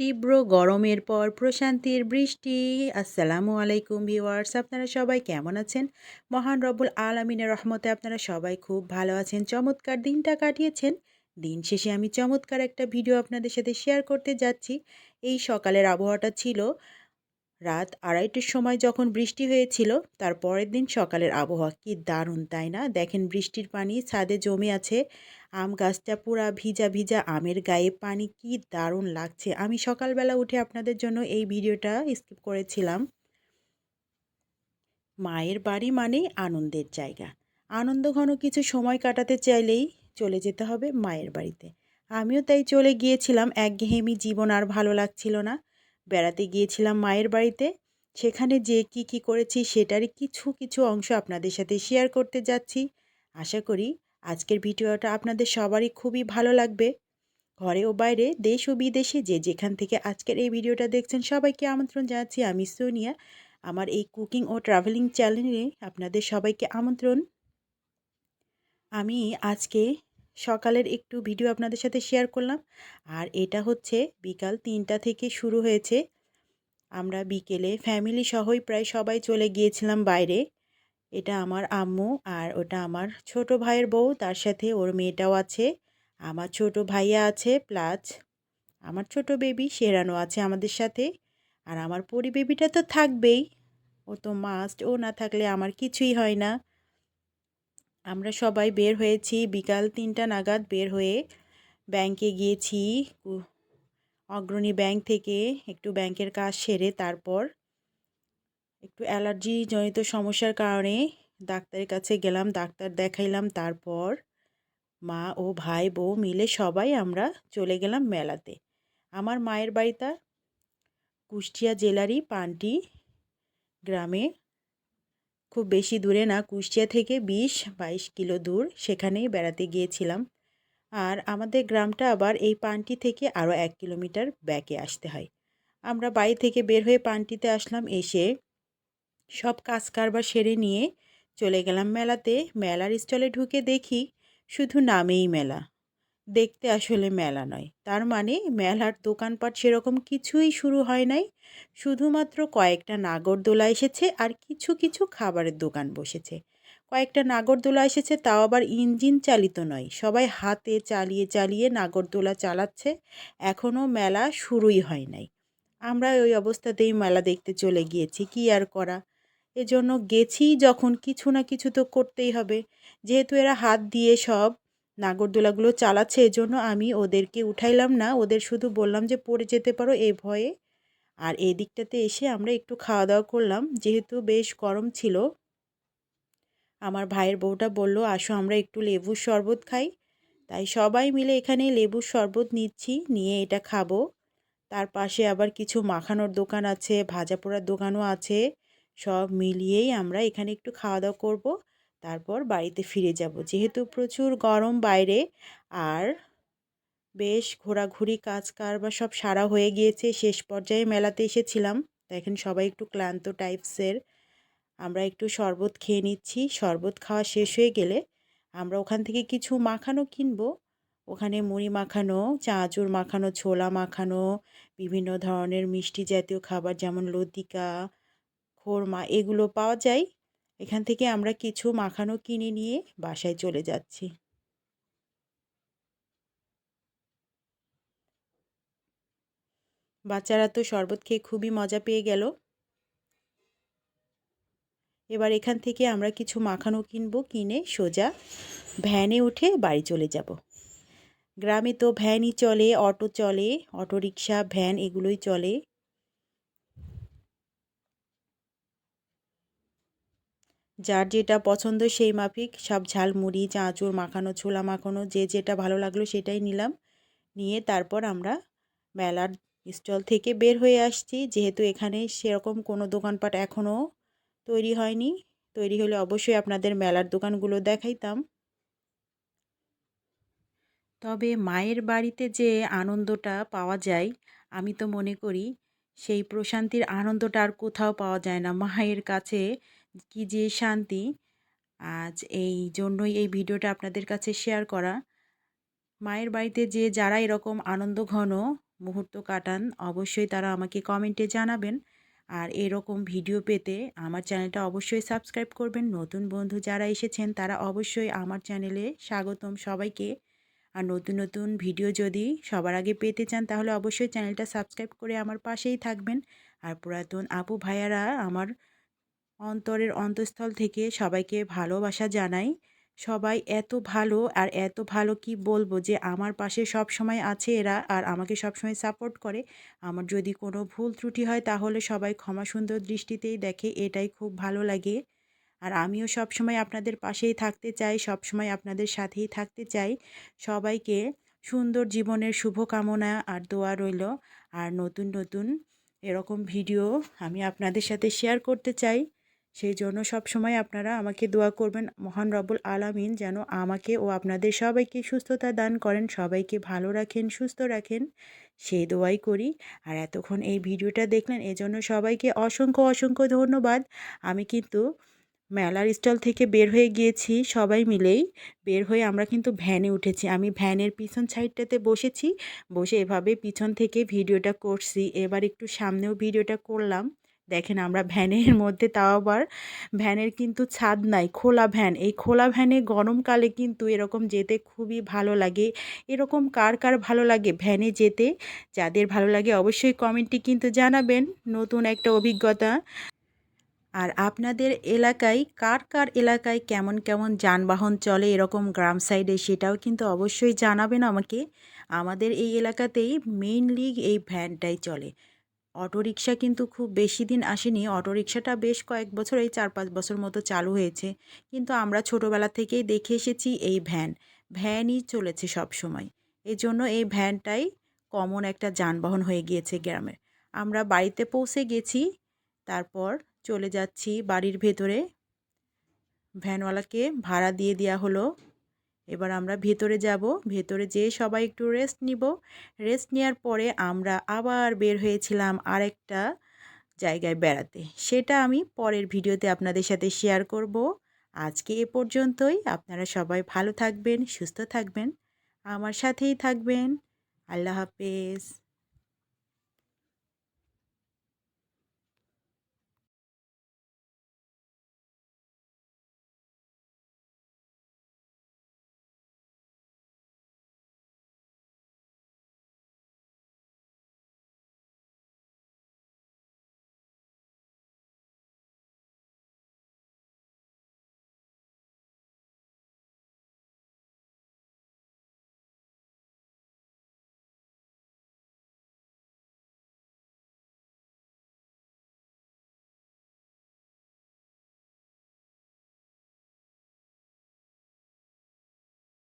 তীব্র গরমের পর প্রশান্তির বৃষ্টি। আসসালামু আলাইকুম ভিওয়ার্স আপনারা সবাই কেমন আছেন? মহান রব্বুল আলমিনের রহমতে আপনারা সবাই খুব ভালো আছেন। চমৎকার দিনটা কাটিয়েছেন। দিন শেষে আমি চমৎকার একটা ভিডিও আপনাদের সাথে শেয়ার করতে যাচ্ছি। এই সকালের আবহাওয়াটা ছিল রাত আড়াইটের সময় যখন বৃষ্টি হয়েছিল, তার পরের দিন সকালের আবহাওয়া কি দারুণ, তাই না? দেখেন বৃষ্টির পানি ছাদে জমে আছে, আম গাছটা পুরা ভিজা ভিজা, আমের গায়ে পানি কি দারুণ লাগছে। আমি সকালবেলা উঠে আপনাদের জন্য এই ভিডিওটা স্কিপ করেছিলাম। মায়ের বাড়ি মানেই আনন্দের জায়গা। আনন্দ ঘন কিছু সময় কাটাতে চাইলেই চলে যেতে হবে মায়ের বাড়িতে। আমিও তাই চলে গিয়েছিলাম, একঘেয়েমি জীবন আর ভালো লাগছিল না। বেড়াতে গিয়েছিলাম মায়ের বাড়িতে। সেখানে যে কি কি করেছি সেটারই কিছু কিছু অংশ আপনাদের সাথে শেয়ার করতে যাচ্ছি। আশা করি আজকের ভিডিওটা আপনাদের সবারই খুবই ভালো লাগবে। ঘরে ও বাইরে, দেশ ও বিদেশে যে যেখান থেকে আজকের এই ভিডিওটা দেখছেন সবাইকে আমন্ত্রণ জানাচ্ছি। আমি সোনিয়া। আমার এই কুকিং ও ট্রাভেলিং চ্যানেলে আপনাদের সবাইকে আমন্ত্রণ। আমি আজকে সকালের একটু ভিডিও আপনাদের সাথে শেয়ার করলাম। আর এটা হচ্ছে বিকাল তিনটা থেকে শুরু হয়েছে। আমরা বিকেলে ফ্যামিলি সহই প্রায় সবাই চলে গিয়েছিলাম বাইরে। এটা আমার আম্মু আর ওটা আমার ছোট ভাইয়ের বউ, তার সাথে ওর মেয়েটাও আছে, আমার ছোট ভাইয়া আছে প্লাস আমার ছোট বেবি শেরানো আছে আমাদের সাথে। আর আমার পরি বেবিটা তো থাকবেই, ও তো মাস্ট ও না থাকলে আমার কিছুই হয় না। আমরা সবাই বের হয়েছি, বিকাল তিনটা নাগাদ বের হয়ে ব্যাংকে গিয়েছি। অগ্রণী ব্যাংক থেকে একটু ব্যাংকের কাজ সেরে তারপর একটু অ্যালার্জি জনিত সমস্যার কারণে ডাক্তারের কাছে গেলাম, ডাক্তার দেখাইলাম, তারপর মা ও ভাই, বউ মিলে সবাই আমরা চলে গেলাম মেলাতে। আমার মায়ের বাড়িটা কুষ্টিয়া জেলারই পান্টি গ্রামে খুব বেশি দূরে না, কুষ্টিয়া থেকে বিশ বাইশ কিলো দূর সেখানেই বেড়াতে গিয়েছিলাম। আর আমাদের গ্রামটা আবার এই পানটি থেকে আরও এক কিলোমিটার ব্যাকে আসতে হয়। আমরা বাড়ি থেকে বের হয়ে পানটিতে আসলাম, এসে সব কাজ কারবার সেরে নিয়ে চলে গেলাম মেলাতে। মেলার স্টলে ঢুকে দেখি শুধু নামেই মেলা। দেখতে আসলে মেলা নয়। তার মানে মেলার দোকানপাট সেরকম কিছুই শুরু হয় নাই। শুধুমাত্র কয়েকটা নাগরদোলা এসেছে আর কিছু কিছু খাবারের দোকান বসেছে। কয়েকটা নাগরদোলা এসেছে তাও আবার ইঞ্জিন চালিত নয়। সবাই হাতে চালিয়ে চালিয়ে নাগরদোলা চালাচ্ছে। এখনও মেলা শুরুই হয় নাই। আমরা ওই অবস্থাতেই মেলা দেখতে চলে গিয়েছি। কি আর করা? এজন্য গেছি যখন কিছু না কিছু তো করতেই হবে। যেহেতু এরা হাত দিয়ে সব নাগরদোলাগুলো চালাচ্ছে, এজন্য আমি ওদেরকে উঠাইলাম না। ওদের শুধু বললাম যে, পড়ে যেতে পারো এই ভয়ে। আর এই দিকটাতে এসে আমরা একটু খাওয়া দাওয়া করলাম। যেহেতু বেশ গরম ছিল, আমার ভাইয়ের বউটা বলল, আসো আমরা একটু লেবুর শরবত খাই। তাই সবাই মিলে এখানে লেবুর শরবত নিচ্ছি, নিয়ে এটা খাব। তার পাশে আবার কিছু মাখানোর দোকান আছে, ভাজা পোড়ার দোকানও আছে। সব মিলিয়েই আমরা এখানে একটু খাওয়া দাওয়া করব। তারপর বাড়িতে ফিরে যাব। যেহেতু প্রচুর গরম বাইরে, আর বেশ ঘোরাঘুরি কাজ কারবার সব সারা হয়ে গিয়েছে, শেষ পর্যায়ে মেলাতে এসেছিলাম। দেখেন সবাই একটু ক্লান্ত টাইপসের। আমরা একটু শরবত খেয়ে নিচ্ছি। শরবত খাওয়া শেষ হয়ে গেলে আমরা ওখান থেকে কিছু মাখানো কিনবো। ওখানে মুড়ি মাখানো, চাঁচুর মাখানো, ছোলা মাখানো, বিভিন্ন ধরনের মিষ্টি জাতীয় খাবার যেমন লতিকা, খোরমা, এগুলো পাওয়া যায়। এখান থেকে আমরা কিছু মাখানো কিনে নিয়ে বাসায় চলে যাচ্ছি। বাচ্চারা তো শরবত খেয়ে খুবই মজা পেয়ে গেল। এবার এখান থেকে আমরা কিছু মাখানো কিনবো, কিনে সোজা ভ্যানে উঠে বাড়ি চলে যাব। গ্রামে তো ভ্যানই চলে, অটো চলে অটো রিক্সা ভ্যান এগুলোই চলে। যার যেটা পছন্দ সেই মাফিক, সব ঝালমুড়ি, চাঁচুর, মাখানো ছোলা, মাখানো, যে যেটা ভালো লাগল সেটাই নিলাম। নিয়ে তারপর আমরা মেলার স্টল থেকে বের হয়ে আসছি। যেহেতু এখানে সেরকম কোনো দোকানপাট এখনও তৈরি হয়নি, তৈরি হলে অবশ্যই আপনাদের মেলার দোকানগুলো দেখাইতাম। তবে মায়ের বাড়িতে যে আনন্দটা পাওয়া যায়, আমি তো মনে করি সেই প্রশান্তির আনন্দটা আর কোথাও পাওয়া যায় না। মায়ের কাছে কি যে শান্তি। আজ এই জন্যই এই ভিডিওটা আপনাদের কাছে শেয়ার করা। মায়ের বাড়িতে যে যারা এরকম আনন্দ ঘন মুহূর্ত কাটান, অবশ্যই তারা আমাকে কমেন্টে জানাবেন। আর এরকম ভিডিও পেতে আমার চ্যানেলটা অবশ্যই সাবস্ক্রাইব করবেন। নতুন বন্ধু যারা এসেছেন, তারা অবশ্যই আমার চ্যানেলে স্বাগতম সবাইকে। আর নতুন নতুন ভিডিও যদি সবার আগে পেতে চান, তাহলে অবশ্যই চ্যানেলটা সাবস্ক্রাইব করে আমার পাশেই থাকবেন। আর পুরাতন আপু ভাইয়ারা আমার অন্তরের অন্তঃস্থল থেকে সবাইকে ভালোবাসা জানাই। সবাই এত ভালো আর এত ভালো কি বলব যে, আমার পাশে সব সময় আছে এরা আর আমাকে সব সময় সাপোর্ট করে। আমার যদি কোনো ভুল ত্রুটি হয় তাহলে সবাই ক্ষমা সুন্দর দৃষ্টিতেই দেখে, এটাই খুব ভালো লাগে। আর আমিও সব সময় আপনাদের পাশেই থাকতে চাই সব সময় আপনাদের সাথেই থাকতে চাই। সবাইকে সুন্দর জীবনের শুভকামনা আর দোয়া রইল। আর নতুন নতুন এরকম ভিডিও আমি আপনাদের সাথে শেয়ার করতে চাই। সেই জন্য সব সময় আপনারা আমাকে দোয়া করবেন, মহান রবুল আলামিন যেন আমাকে ও আপনাদের সবাইকে সুস্থতা দান করেন, সবাইকে ভালো রাখেন, সুস্থ রাখেন। সেই দোয়াই করি। আর এতক্ষণ এই ভিডিওটা দেখলেন, এজন্য সবাইকে অসংখ্য অসংখ্য ধন্যবাদ। আমি কিন্তু মেলার স্টল থেকে বের হয়ে গিয়েছি সবাই মিলেই। বের হয়ে আমরা কিন্তু ভ্যানে উঠেছি। আমি ভ্যানের পিছন সাইডটাতে বসেছি। বসে এভাবে পিছন থেকে ভিডিওটা করছি। এবার একটু সামনেও ভিডিওটা করলাম। দেখেন আমরা ভ্যানের মধ্যে, তাও আবার ভ্যানের কিন্তু ছাদ নাই, খোলা ভ্যান। এই খোলা ভ্যানে গরমকালে কিন্তু এরকম যেতে খুবই ভালো লাগে। এরকম কার কার ভালো লাগে ভ্যানে যেতে? যাদের ভালো লাগে অবশ্যই কমেন্টে কিন্তু জানাবেন নতুন একটা অভিজ্ঞতা। আর আপনাদের এলাকায় কার কার এলাকায় কেমন কেমন যানবাহন চলে, এরকম গ্রাম সাইডে সেটাও কিন্তু অবশ্যই জানাবেন আমাকে। আমাদের এই এলাকাতেই মেইনলি এই ভ্যানটাই চলে। অটোরিকশা কিন্তু খুব বেশি দিন আসেনি। অটোরিকশাটা বেশ কয়েক বছর, এই চার পাঁচ বছর মতো চালু হয়েছে। কিন্তু আমরা ছোটোবেলা থেকেই দেখে এসেছি এই ভ্যান। ভ্যানই চলেছে সব সময় এজন্য এই ভ্যানটাই কমন একটা যানবাহন হয়ে গিয়েছে গ্রামে আমরা বাড়িতে পৌঁছে গেছি, তারপর চলে যাচ্ছি বাড়ির ভেতরে। ভ্যানওয়ালাকে ভাড়া দিয়ে দেওয়া হলো। এবার আমরা ভেতরে যাব। ভেতরে যেয়ে সবাই একটু রেস্ট নিব। রেস্ট নেওয়ার পরে আমরা আবার বের হয়েছিলাম আরেকটা জায়গায় বেড়াতে। সেটা আমি পরের ভিডিওতে আপনাদের সাথে শেয়ার করব। আজকে এ পর্যন্তই। আপনারা সবাই ভালো থাকবেন, সুস্থ থাকবেন। আমার সাথেই থাকবেন। আল্লাহ হাফেজ।